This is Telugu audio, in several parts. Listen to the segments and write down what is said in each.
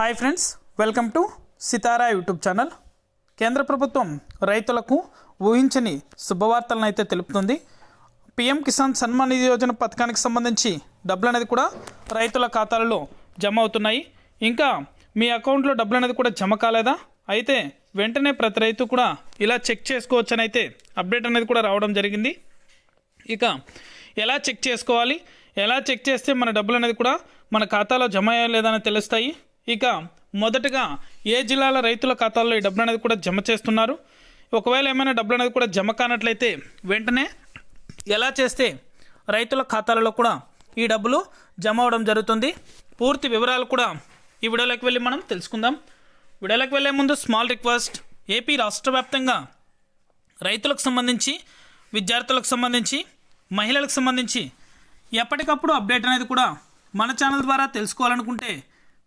Hi friends welcome to Sitara YouTube channel కేంద్ర ప్రభుత్వం రైతులకు ఊహించని శుభవార్తలను అయితే తెలుపుతుంది పిఎం కిసాన్ సన్మాన్ నిధి యోజన పథకానికి సంబంధించి డబ్బులు అనేది కూడా రైతుల ఖాతాలలో జమ అవుతున్నాయి. ఇంకా మీ అకౌంట్లో డబ్బులు అనేది కూడా జమ కాలేదా? అయితే వెంటనే ప్రతి రైతు కూడా ఇలా చెక్ చేసుకోవచ్చని అయితే అప్డేట్ అనేది కూడా రావడం జరిగింది. ఇక ఎలా చెక్ చేసుకోవాలి? ఎలా చెక్ చేస్తే మన డబ్బులు అనేది కూడా మన ఖాతాలో జమ అయ్యలేదని తెలుస్తాయి. ఇక మొదటగా ఏ జిల్లాల రైతుల ఖాతాల్లో ఈ డబ్బులు అనేది కూడా జమ చేస్తున్నారు? ఒకవేళ ఏమైనా డబ్బులు అనేది కూడా జమ కానట్లయితే వెంటనే ఎలా చేస్తే రైతుల ఖాతాలలో కూడా ఈ డబ్బులు జమ అవడం జరుగుతుంది? పూర్తి వివరాలు కూడా ఈ వీడియోలోకి వెళ్ళి మనం తెలుసుకుందాం. వీడియోలోకి వెళ్ళే ముందు స్మాల్ రిక్వెస్ట్ ఏపీ రాష్ట్ర వ్యాప్తంగా రైతులకు సంబంధించి విద్యార్థులకు సంబంధించి మహిళలకు సంబంధించి ఎప్పటికప్పుడు అప్డేట్ అనేది కూడా మన ఛానల్ ద్వారా తెలుసుకోవాలనుకుంటే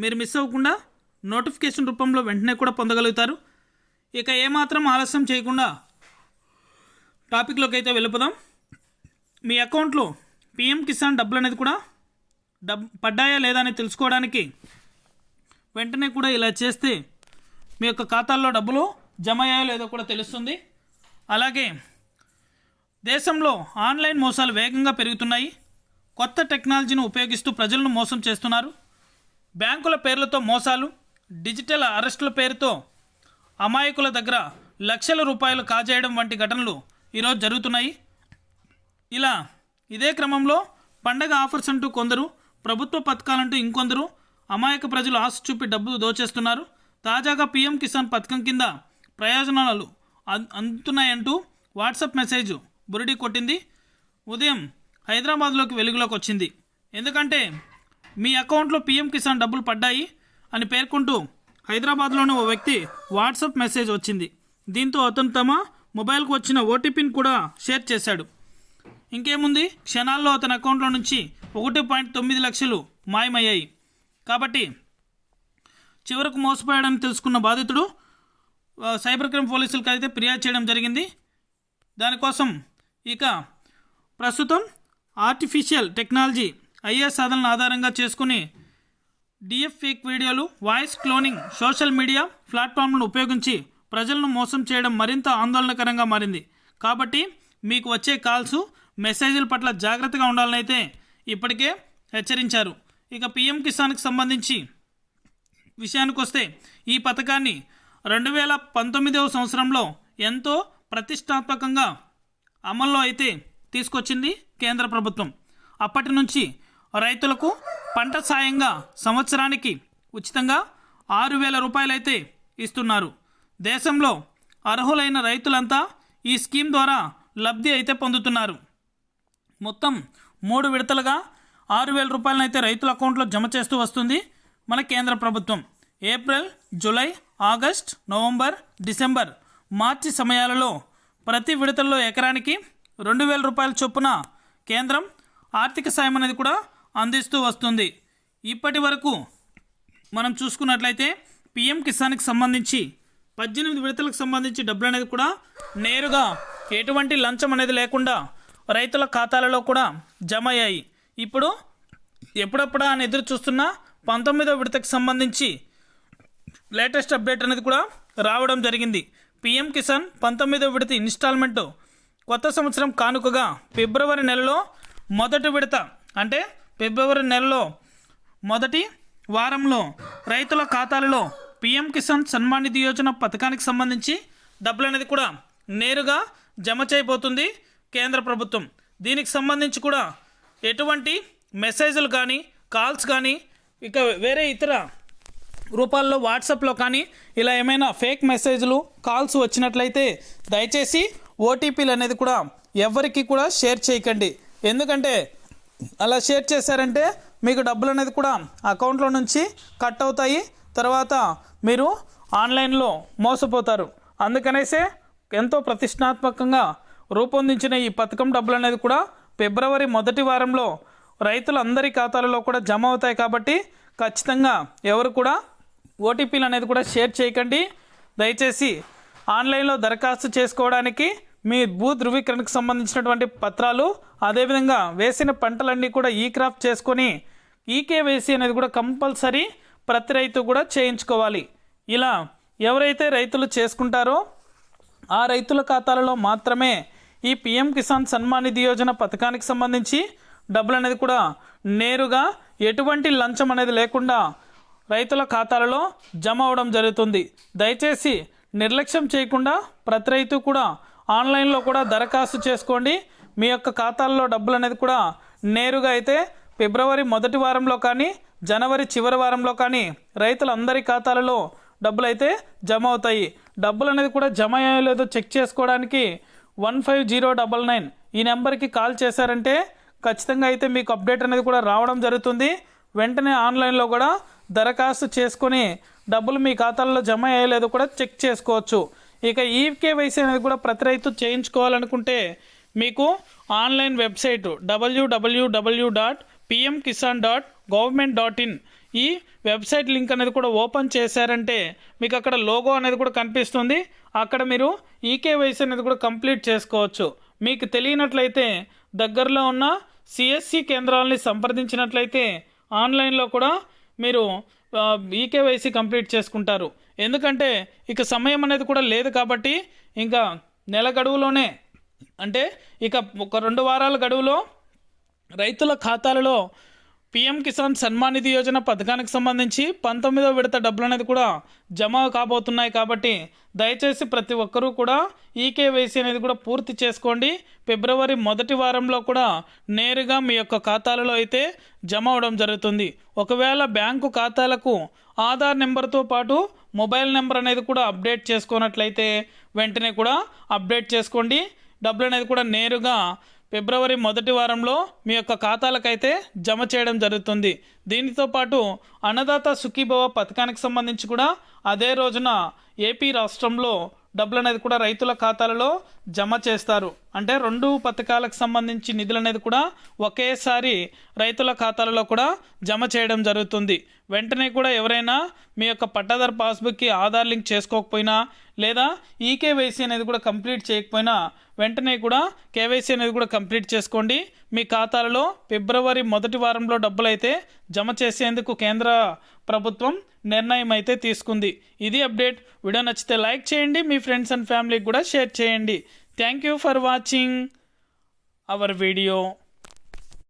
మీరు మిస్ అవ్వకుండా నోటిఫికేషన్ రూపంలో వెంటనే కూడా పొందగలుగుతారు. ఇక ఏమాత్రం ఆలస్యం చేయకుండా టాపిక్లోకి అయితే వెళ్ళిపోదాం. మీ అకౌంట్లో పిఎం కిసాన్ డబ్బులు అనేది కూడా డబ్ పడ్డాయా లేదా అని తెలుసుకోవడానికి వెంటనే కూడా ఇలా చేస్తే మీ యొక్క ఖాతాల్లో డబ్బులు జమ అయ్యాయో లేదో కూడా తెలుస్తుంది. అలాగే దేశంలో ఆన్లైన్ మోసాలు వేగంగా పెరుగుతున్నాయి. కొత్త టెక్నాలజీని ఉపయోగిస్తూ ప్రజలను మోసం చేస్తున్నారు. బ్యాంకుల పేర్లతో మోసాలు డిజిటల్ అరెస్టుల పేరుతో అమాయకుల దగ్గర లక్షల రూపాయలు కాజేయడం వంటి ఘటనలు ఈరోజు జరుగుతున్నాయి. ఇలా ఇదే క్రమంలో పండగ ఆఫర్స్ అంటూ కొందరు ప్రభుత్వ పథకాలంటూ ఇంకొందరు అమాయక ప్రజలు ఆశ చూపి డబ్బు దోచేస్తున్నారు. తాజాగా పీఎం కిసాన్ పథకం కింద ప్రయోజనాలు అం- అందుతున్నాయంటూ వాట్సాప్ మెసేజ్ బురిడి కొట్టింది. ఉదయం హైదరాబాద్లోకి వెలుగులోకి వచ్చింది. ఎందుకంటే మీ అకౌంట్లో పీఎం కిసాన్ డబ్బులు పడ్డాయి అని పేర్కొంటూ హైదరాబాద్లోని ఓ వ్యక్తి వాట్సాప్ మెసేజ్ వచ్చింది. దీంతో అతను తమ మొబైల్కు వచ్చిన ఓటీపీని కూడా షేర్ చేశాడు. ఇంకేముంది? క్షణాల్లో అతని అకౌంట్లో నుంచి ఒకటి పాయింట్ తొమ్మిది లక్షలు మాయమయ్యాయి. కాబట్టి చివరకు మోసపోయాడని తెలుసుకున్న బాధితుడు సైబర్ క్రైమ్ పోలీసులకు అయితే ఫిర్యాదు చేయడం జరిగింది. దానికోసం ఇక ప్రస్తుతం ఆర్టిఫిషియల్ టెక్నాలజీ ఐఏ సాధనల ఆధారంగా చేసుకుని డిఎఫ్ ఫేక్ వీడియోలు వాయిస్ క్లోనింగ్ సోషల్ మీడియా ప్లాట్ఫామ్లను ఉపయోగించి ప్రజలను మోసం చేయడం మరింత ఆందోళనకరంగా మారింది. కాబట్టి మీకు వచ్చే కాల్స్ మెసేజ్ల పట్ల జాగ్రత్తగా ఉండాలని అయితే ఇప్పటికే హెచ్చరించారు. ఇక పిఎం కిసాన్కి సంబంధించి విషయానికి వస్తే ఈ పథకాన్ని రెండు వేల పంతొమ్మిదవ సంవత్సరంలో ఎంతో ప్రతిష్టాత్మకంగా అమల్లో అయితే తీసుకొచ్చింది కేంద్ర ప్రభుత్వం. అప్పటి నుంచి రైతులకు పంట సాయంగా సంవత్సరానికి ఉచితంగా ఆరు వేల రూపాయలైతే ఇస్తున్నారు. దేశంలో అర్హులైన రైతులంతా ఈ స్కీమ్ ద్వారా లబ్ధి అయితే పొందుతున్నారు. మొత్తం మూడు విడతలుగా ఆరు వేల రూపాయలను అయితే రైతుల అకౌంట్లో జమ చేస్తూ వస్తుంది మన కేంద్ర ప్రభుత్వం. April July August November December March సమయాలలో ప్రతి విడతల్లో ఎకరానికి రెండు వేల రూపాయల చొప్పున కేంద్రం ఆర్థిక సాయం అనేది కూడా అందిస్తూ వస్తుంది. ఇప్పటి వరకు మనం చూసుకున్నట్లయితే పిఎం కిసాన్కి సంబంధించి పద్దెనిమిది విడతలకు సంబంధించి డబ్బులు అనేది కూడా నేరుగా ఎటువంటి లంచం అనేది లేకుండా రైతుల ఖాతాలలో కూడా జమ అయ్యాయి. ఇప్పుడు ఎప్పుడప్పుడా అని ఎదురు చూస్తున్న పంతొమ్మిదో విడతకు సంబంధించి లేటెస్ట్ అప్డేట్ అనేది కూడా రావడం జరిగింది. పిఎం కిసాన్ పంతొమ్మిదో విడత ఇన్స్టాల్మెంటు కొత్త సంవత్సరం కానుకగా ఫిబ్రవరి నెలలో మొదటి విడత అంటే ఫిబ్రవరి నెలలో మొదటి వారంలో రైతుల ఖాతాలలో పిఎం కిసాన్ సన్మాన్ నిధి యోజన పథకానికి సంబంధించి డబ్బులు అనేది కూడా నేరుగా జమ చేయబోతుంది కేంద్ర ప్రభుత్వం. దీనికి సంబంధించి కూడా ఎటువంటి మెసేజ్లు కానీ కాల్స్ కానీ ఇక వేరే ఇతర రూపాల్లో వాట్సాప్లో కానీ ఇలా ఏమైనా ఫేక్ మెసేజ్లు కాల్స్ వచ్చినట్లయితే దయచేసి ఓటీపీలు అనేది కూడా ఎవరికి కూడా షేర్ చేయకండి. ఎందుకంటే అలా షేర్ చేశారంటే మీకు డబ్బులు అనేది కూడా అకౌంట్లో నుంచి కట్ అవుతాయి. తర్వాత మీరు ఆన్లైన్లో మోసపోతారు. అందుకనేసే ఎంతో ప్రతిష్టాత్మకంగా రూపొందించిన ఈ పథకం డబ్బులు అనేది కూడా ఫిబ్రవరి మొదటి వారంలో రైతులందరి ఖాతాలలో కూడా జమ అవుతాయి కాబట్టి ఖచ్చితంగా ఎవరు కూడా ఓటీపీలు అనేది కూడా షేర్ చేయకండి. దయచేసి ఆన్లైన్లో దరఖాస్తు చేసుకోవడానికి మీ భూ ధృవీకరణకు సంబంధించినటువంటి పత్రాలు అదేవిధంగా వేసిన పంటలన్నీ కూడా ఈ క్రాప్ చేసుకొని ఈకేవైసీ అనేది కూడా కంపల్సరీ ప్రతి రైతు కూడా చేయించుకోవాలి. ఇలా ఎవరైతే రైతులు చేసుకుంటారో ఆ రైతుల ఖాతాలలో మాత్రమే ఈ పిఎం కిసాన్ సన్మాన్ నిధి యోజన పథకానికి సంబంధించి డబ్బులు అనేది కూడా నేరుగా ఎటువంటి లంచం అనేది లేకుండా రైతుల ఖాతాలలో జమ అవడం జరుగుతుంది. దయచేసి నిర్లక్ష్యం చేయకుండా ప్రతి రైతు కూడా ఆన్లైన్లో కూడా దరఖాస్తు చేసుకోండి. మీ యొక్క ఖాతాల్లో డబ్బులు అనేది కూడా నేరుగా అయితే ఫిబ్రవరి మొదటి వారంలో కానీ జనవరి చివరి వారంలో కానీ రైతులందరి ఖాతాలలో డబ్బులు అయితే జమ అవుతాయి. డబ్బులు అనేది కూడా జమ అయ్యో లేదో చెక్ చేసుకోవడానికి one five zero double nine ఈ నెంబర్కి కాల్ చేశారంటే ఖచ్చితంగా అయితే మీకు అప్డేట్ అనేది కూడా రావడం జరుగుతుంది. వెంటనే ఆన్లైన్లో కూడా దరఖాస్తు చేసుకొని డబ్బులు మీ ఖాతాల్లో జమ అయ్యలేదో కూడా చెక్ చేసుకోవచ్చు. ఇక ఈకేవైసీ అనేది కూడా ప్రతి రైతు చేయించుకోవాలనుకుంటే మీకు online website WWW dot PM Kisan dot government dot in ఈ వెబ్సైట్ లింక్ అనేది కూడా ఓపెన్ చేశారంటే మీకు అక్కడ లోగో అనేది కూడా కనిపిస్తుంది. అక్కడ మీరు ఈకేవైసీ అనేది కూడా కంప్లీట్ చేసుకోవచ్చు. మీకు తెలియనట్లయితే దగ్గరలో ఉన్న సిఎస్సి కేంద్రాలని సంప్రదించినట్లయితే ఆన్లైన్లో కూడా మీరు ఈకేవైసీ కంప్లీట్ చేసుకుంటారు. ఎందుకంటే ఇక సమయం అనేది కూడా లేదు కాబట్టి ఇంకా నెల గడువులోనే అంటే ఇక ఒక రెండు వారాల గడువులో రైతుల ఖాతాలలో పిఎం కిసాన్ సన్మాన్ నిధి యోజన పథకానికి సంబంధించి పంతొమ్మిదో విడత డబ్బులు అనేది కూడా జమ కాబోతున్నాయి కాబట్టి దయచేసి ప్రతి ఒక్కరూ కూడా ఈకేవైసీ అనేది కూడా పూర్తి చేసుకోండి. ఫిబ్రవరి మొదటి వారంలో కూడా నేరుగా మీ యొక్క ఖాతాలలో అయితే జమ అవడం జరుగుతుంది. ఒకవేళ బ్యాంకు ఖాతాలకు ఆధార్ నెంబర్తో పాటు మొబైల్ నెంబర్ అనేది కూడా అప్డేట్ చేసుకున్నట్లయితే వెంటనే కూడా అప్డేట్ చేసుకోండి. డబ్బులు అనేది కూడా నేరుగా ఫిబ్రవరి మొదటి వారంలో మీ యొక్క ఖాతాలకైతే జమ చేయడం జరుగుతుంది. దీనితో పాటు అన్నదాత సుఖీభవ పథకానికి సంబంధించి కూడా అదే రోజున ఏపీ రాష్ట్రంలో డబ్బులు అనేది కూడా రైతుల ఖాతాలలో జమ చేస్తారు. అంటే రెండు పథకాలకు సంబంధించి నిధులు అనేది కూడా ఒకేసారి రైతుల ఖాతాలలో కూడా జమ చేయడం జరుగుతుంది. వెంటనే కూడా ఎవరైనా మీ యొక్క పట్టాదారు పాస్బుక్కి ఆధార్ లింక్ చేసుకోకపోయినా లేదా ఈ కేవైసీ అనేది కూడా కంప్లీట్ చేయకపోయినా వెంటనే కూడా కేవైసీ అనేది కూడా కంప్లీట్ చేసుకోండి. మీ ఖాతాలలో ఫిబ్రవరి మొదటి వారంలో డబ్బులు అయితే జమ చేసేందుకు కేంద్ర ప్రభుత్వం నిర్ణయం అయితే తీసుకుంది. ఇది అప్డేట్. వీడియో నచ్చితే లైక్ చేయండి. మీ ఫ్రెండ్స్ అండ్ ఫ్యామిలీకి కూడా షేర్ చేయండి. Thank you for watching our video.